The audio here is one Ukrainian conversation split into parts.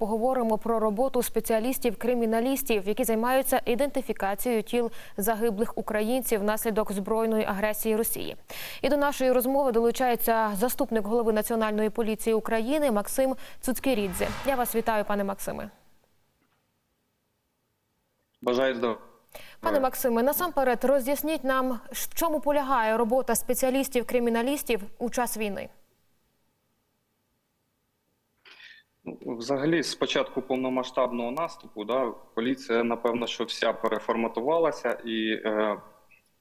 поговоримо про роботу спеціалістів-криміналістів, які займаються ідентифікацією тіл загиблих українців внаслідок збройної агресії Росії. І до нашої розмови долучається заступник голови Національної поліції України Максим Цуцькирідзе. Я вас вітаю, пане Максиме. Бажаю здоров'я. Пане Максиме, насамперед роз'ясніть нам, в чому полягає робота спеціалістів-криміналістів у час війни. Ну, Взагалі, з початку повномасштабного наступу, да, поліція, напевно, що вся переформатувалася, і е,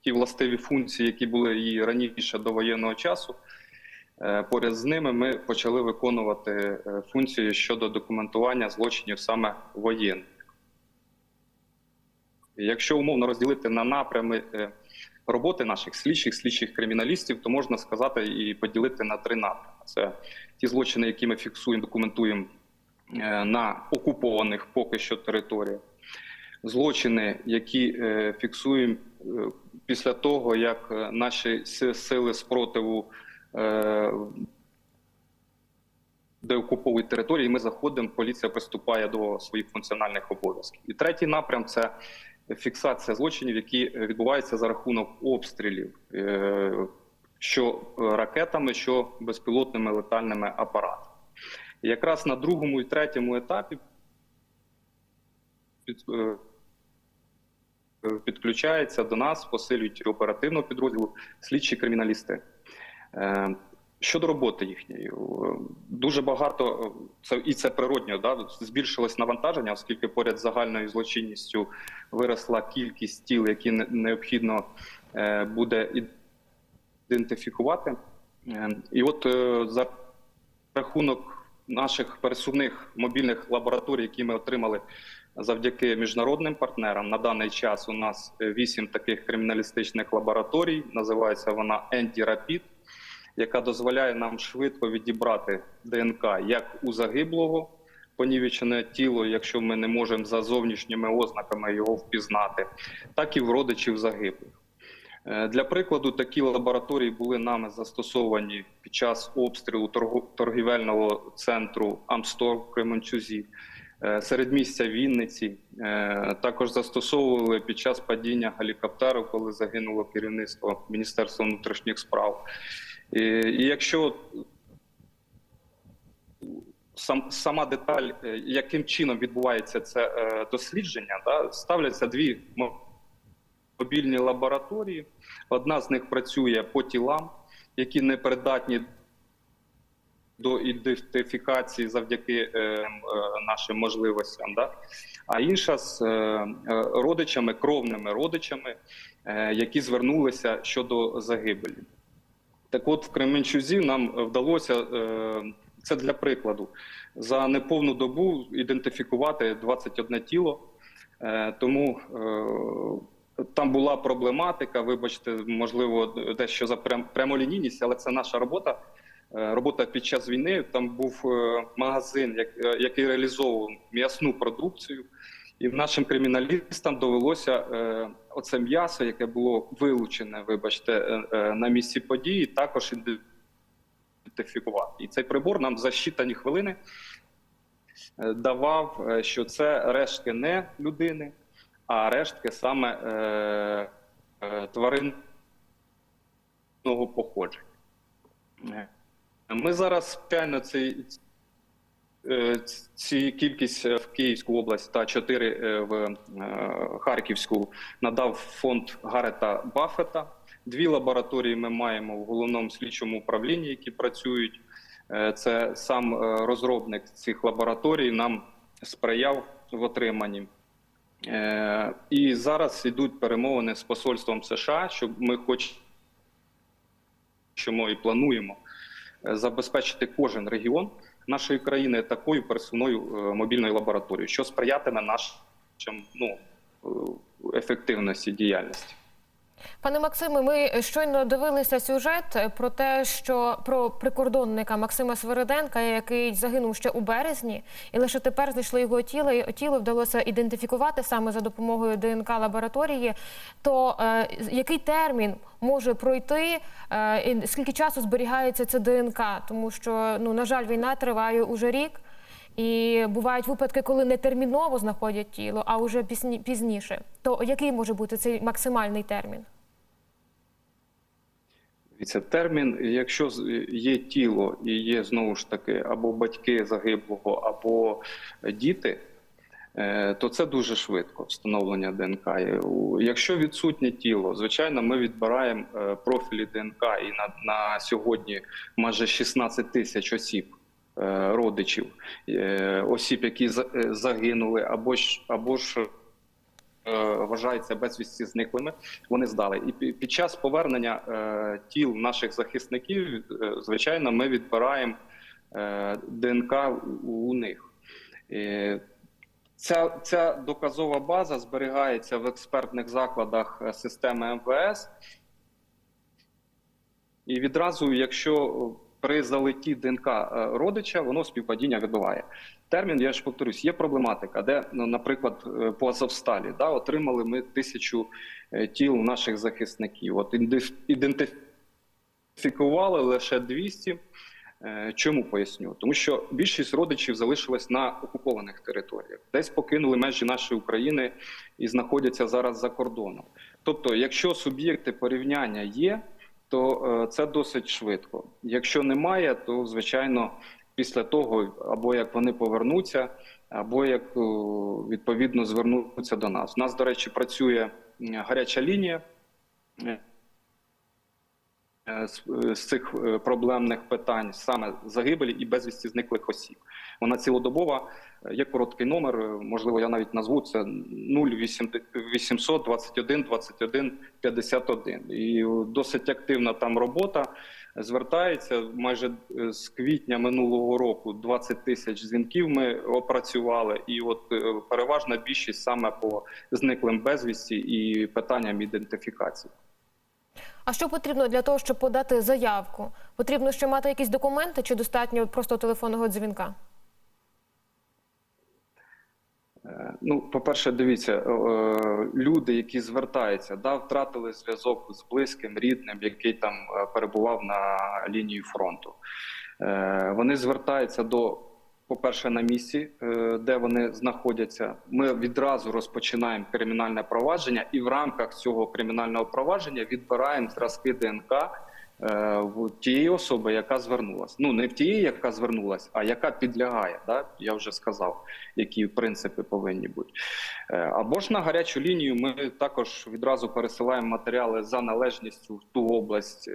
ті властиві функції, які були її раніше до воєнного часу, е, поряд з ними ми почали виконувати е, функції щодо документування злочинів саме воєнних. Якщо умовно розділити на напрями е, роботи наших слідчих, слідчих криміналістів, то можна сказати і поділити на три напрями: це ті злочини, які ми фіксуємо, документуємо на окупованих поки що територіях, злочини, які е, фіксуємо е, після того, як е, наші сили спротиву. е, де окуповують території, ми заходимо, поліція приступає до своїх функціональних обов'язків. І третій напрям це фіксація злочинів, які відбуваються за рахунок обстрілів, е, що ракетами, що безпілотними летальними апаратами. Якраз на другому і третьому етапі під- е, підключаються до нас, посилюють оперативного підрозділу слідчі криміналісти. Е, Щодо роботи їхньої, е, дуже багато це і це природньо, да збільшилось навантаження, оскільки поряд з загальною злочинністю виросла кількість тіл, які необхідно буде ідентифікувати. І от за рахунок наших пересувних мобільних лабораторій, які ми отримали завдяки міжнародним партнерам, на даний час у нас е, вісім таких криміналістичних лабораторій. Називається вона Енді Рапід яка дозволяє нам швидко відібрати ДНК як у загиблого понівечене тіло, якщо ми не можемо за зовнішніми ознаками його впізнати, так і в родичів загиблих. Е, Для прикладу, такі лабораторії були нами застосовані під час обстрілу торгівельного центру Амстор в Кременчузі, е, середмістя Вінниці. Е, Також застосовували під час падіння гелікоптеру, коли загинуло керівництво Міністерства внутрішніх справ. І, і якщо сам, сама деталь, яким чином відбувається це дослідження, да, ставляться дві мобільні лабораторії. Одна з них працює по тілам, які не придатні до ідентифікації завдяки е, е, нашим можливостям. Да? А інша з е, е, родичами, кровними родичами, е, які звернулися щодо загибелі. Так от в Кременчузі нам вдалося, е, це для прикладу, за неповну добу ідентифікувати 21 тіло. Е, Тому е, там була проблематика, вибачте, можливо, дещо за прям- прямолінійність, але це наша робота. Е, Робота під час війни. Там був е, магазин, е, який реалізовував м'ясну продукцію. І нашим криміналістам довелося оце м'ясо, яке було вилучене, вибачте, на місці події, також ідентифікувати. І цей прибор нам за щитані хвилини давав, що це рештки не людини, а рештки саме е, е, тваринного походження. Е, Ми зараз спеціально цей Е, Ці кількість е, в Київську область та чотири в Харківську надав фонд Гарета Баффета. Дві лабораторії ми маємо в головному слідчому управлінні, які працюють. Це сам розробник цих лабораторій нам сприяв в отриманні. Е, І зараз йдуть перемовини з посольством США, щоб ми хочемо і плануємо е, забезпечити кожен регіон нашої країни такою пересувною е, мобільною лабораторією, що сприятиме нашим ну, е, ефективності діяльності. Пане Максиме, ми щойно дивилися сюжет про те, що про прикордонника Максима Свириденка, який загинув ще у березні, і лише тепер знайшли його тіло. і Тіло вдалося ідентифікувати саме за допомогою ДНК лабораторії. То е, який термін може пройти, е, і скільки часу зберігається це ДНК? Тому що ну на жаль, війна триває уже рік. І бувають випадки, коли не терміново знаходять тіло, а вже пізні- пізніше. То який може бути цей максимальний термін? Дивіться, термін, якщо є тіло і є знову ж таки або батьки загиблого, або діти, е, то це дуже швидко встановлення ДНК. Якщо відсутнє тіло, звичайно, ми відбираємо е, профілі ДНК і на, на сьогодні майже 16 тисяч осіб. Е, Родичів е, осіб, які е, загинули, або ж або ж вважаються безвісті зниклими. Вони здали. І під час повернення тіл наших захисників, звичайно, ми відбираємо ДНК у, них. Ця, ця доказова база зберігається в експертних закладах системи МВС. І відразу, якщо при залеті ДНК е, родича, воно співпадіння відбуває. Термін, я ж повторюсь, є проблематика, де, ну, наприклад, е, по Азовсталі да, отримали ми тисячу е, тіл наших захисників. От ідентифікували лише 200. Е, Чому поясню? Тому що більшість родичів залишилась на окупованих територіях, десь покинули межі нашої України і знаходяться зараз за кордоном. Тобто, якщо суб'єкти порівняння є, то е, це досить швидко. Якщо немає, то звичайно після того, або як вони повернуться, або як е, відповідно звернуться до нас. У нас, до речі, працює гаряча лінія. Е, е, з, цих е, проблемних питань саме загибелі і безвісті зниклих осіб. Вона цілодобова. Є короткий номер, можливо, я навіть назву це 0800 21 21 51. І досить активна там робота. Звертається майже з квітня минулого року 20 тисяч дзвінків ми опрацювали, і от переважна більшість саме по зниклим безвісті і питанням ідентифікації. А що потрібно для того, щоб подати заявку? Потрібно ще мати якісь документи чи достатньо просто телефонного дзвінка? Е, Ну, по-перше, дивіться, е, люди, які звертаються, да, втратили зв'язок з близьким, рідним, який там е, перебував на лінії фронту. Е, Вони звертаються до, по-перше, на місці, е, де вони знаходяться. Ми відразу розпочинаємо кримінальне провадження, і в рамках цього кримінального провадження відбираємо зразки ДНК е, в тієї особи, яка звернулася. Ну не в тієї, яка звернулася, а яка підлягає. Да? Я вже сказав, які принципи повинні бути. Е, Або ж на гарячу лінію ми також відразу пересилаємо матеріали за належністю в ту область,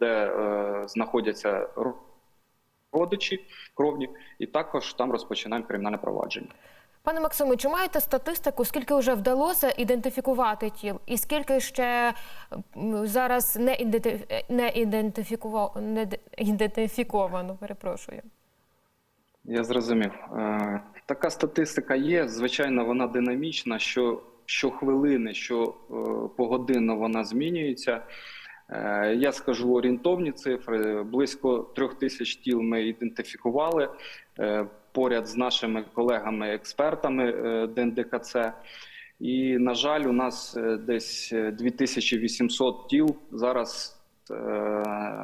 де знаходяться родичі кровні, і також там розпочинаємо кримінальне провадження. Пане Максиме, чи маєте статистику, скільки вже вдалося ідентифікувати тіл, і скільки ще зараз не, не ідентифікував... не ідентифіковано? Перепрошую. Я зрозумів. Е, Така статистика є. Звичайно, вона динамічна. Що щохвилини, що е, погодинно вона змінюється. Е, Я скажу орієнтовні цифри. Близько трьох тисяч тіл ми ідентифікували е, поряд з нашими колегами-експертами е, ДНДКЦ. І, на жаль, у нас десь е, 2800 тіл зараз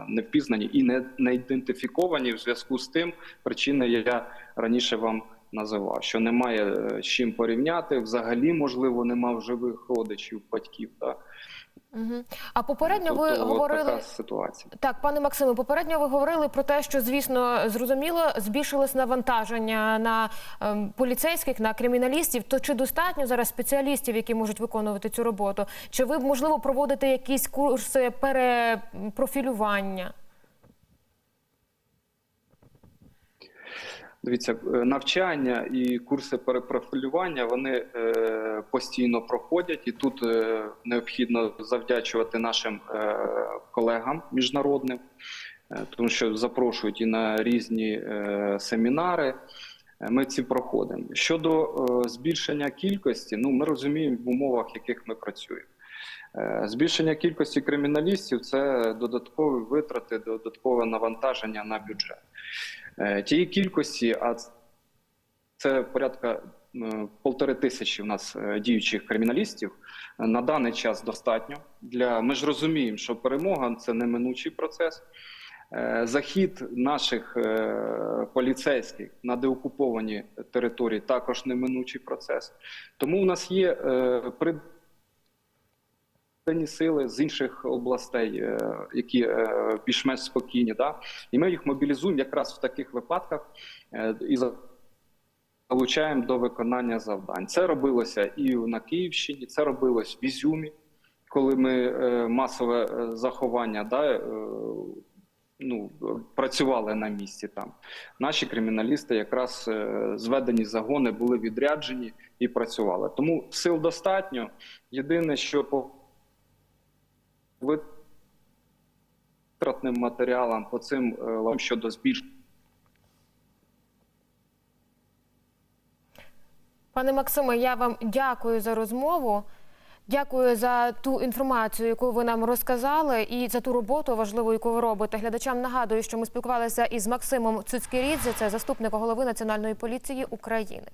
не впізнані і не, не ідентифіковані в зв'язку з тим, причини я раніше вам називав, що немає з чим порівняти. Взагалі, можливо, нема в живих родичів, батьків. Так? Угу. А попередньо ви Тобто, говорили така ситуація. так, пане Максиме. Попередньо ви говорили про те, що звісно зрозуміло збільшилось навантаження на ем, поліцейських, на криміналістів. То чи достатньо зараз спеціалістів, які можуть виконувати цю роботу? Чи ви можливо проводите якісь курси перепрофілювання? Дивіться, е, навчання і курси перепрофілювання вони е, постійно проходять, і тут е, необхідно завдячувати нашим е, колегам міжнародним, е, тому що запрошують і на різні семінари. Ми ці проходимо. Щодо збільшення кількості, ну ми розуміємо в умовах, в яких ми працюємо. Збільшення кількості криміналістів це додаткові витрати, додаткове навантаження на бюджет. Тієї кількості, а це порядка полтори тисячі у нас е, діючих криміналістів. е, На даний час достатньо для. Ми ж розуміємо, що перемога це неминучий процес. Е, Захід наших е, поліцейських на деокуповані території також неминучий процес. Тому у нас є е, придані сили з інших областей, е, які е, більш-менш спокійні. Да? І ми їх мобілізуємо якраз в таких випадках е, і за- залучаємо до виконання завдань. Це робилося і на Київщині, це робилось в Ізюмі, коли ми е, масове е, заховання да, е, ну, працювали на місці там. Наші криміналісти якраз зведені загони були відряджені і працювали. Тому сил достатньо. Єдине, що по витратним матеріалам по цим лам щодо збільшення. Пане Максиме, я вам дякую за розмову. Дякую за ту інформацію, яку ви нам розказали, і за ту роботу важливу, яку ви робите. Глядачам нагадую, що ми спілкувалися із Максимом Цуцькірідзе, це заступник голови Національної поліції України.